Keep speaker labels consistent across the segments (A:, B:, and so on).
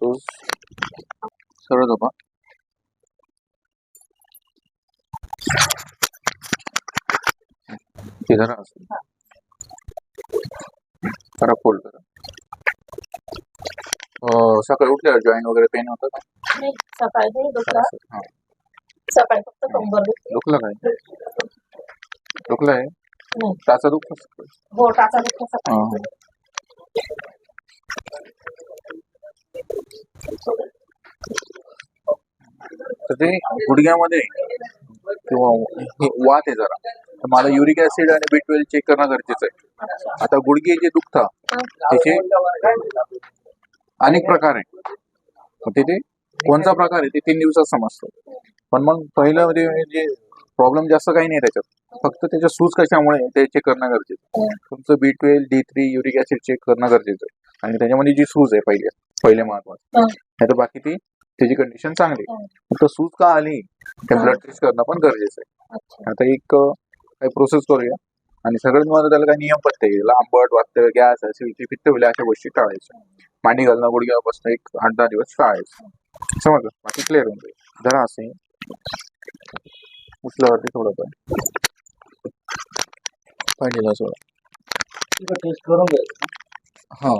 A: सरळ झोपा ते असं. जरा फोल्ड करा. सकाळी उठल्यावर जॉईन वगैरे पेन होतं का?
B: नाही सकाळी नाही दुखला
A: हा.
B: सकाळी फक्त कंबर दुखते
A: दुखलं काय? दुखलं आहे
B: नाही
A: टाचा दुखत
B: हो टाचा दुखला सकाळी.
A: तर ते गुडघ्यामध्ये किंवा वात आहे जरा. तर मला युरिक ऍसिड आणि बी ट्वेल्व चेक करणं गरजेचं आहे. आता गुडघे जे दुखता त्याचे अनेक प्रकार आहे तिथे कोणता प्रकार आहे ते तीन दिवसात समजतं. पण मग पहिलं म्हणजे जे प्रॉब्लेम जास्त काही नाही त्याच्यात. फक्त त्याच्या सूज कशामुळे ते चेक करणं गरजेचं तुमचं B twelve D three uric acid check करणं गरजेचं आहे. आणि त्याच्यामध्ये जी सूज आहे पहिले. पहिले महत्वाचं.
B: हं.
A: नाही तर बाकी ती त्याची कंडिशन चांगली. फक्त सूज का आली ते ब्लड टेस्ट करणं पण गरजेचं आहे.
B: अच्छा.
A: आता एक काही प्रोसेस करूया. आणि सगळ्यात महत्त्वाचं त्याला काही नियम पत्ते आंबट वाटतं गॅस ऍसिडिटी पित्त होईल अशा गोष्टी टाळायच्या. मांडी घालणं गुडघ्यावर बसणं एक आठ दहा दिवस टाळायचं. समजलं? बाकी क्लिअर होऊन जाईल. जरा असे उचल्यावरती थोडं पण पाहिजे थोडं
C: टेस्ट करून घ्यायचं.
A: हा.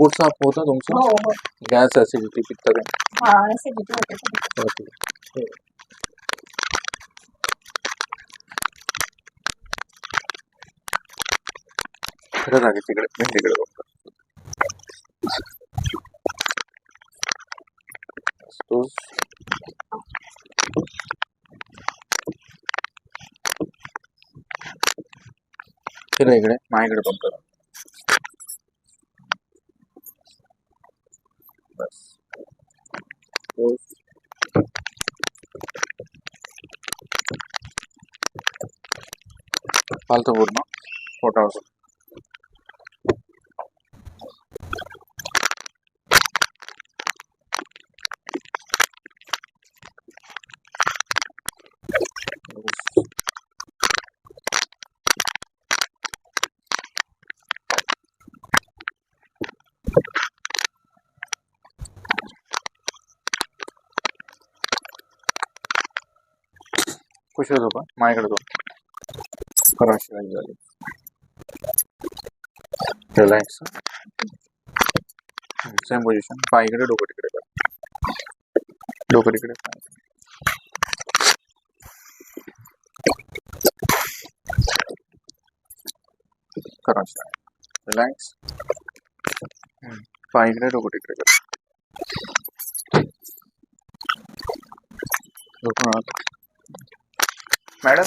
A: पोट साफ होतं तुमचं?
B: हो
A: गॅस ऍसिडिटी पित्त
B: हा होते
A: होते. खरं जागे तिकडे बघतो. इकडे माझ्याकडे पण course. பால்த்த போடணும் போட்டால் खुश होतो माझ्याकडे तो करा शिवाजी झाली. रिलॅक्स सेम पोझिशन पाय इकडे डोकं तिकडे कर. डोकं तिकडे पाय इकडे. रिलॅक्स पाय इकडे डोकं तिकडे कर. मॅडम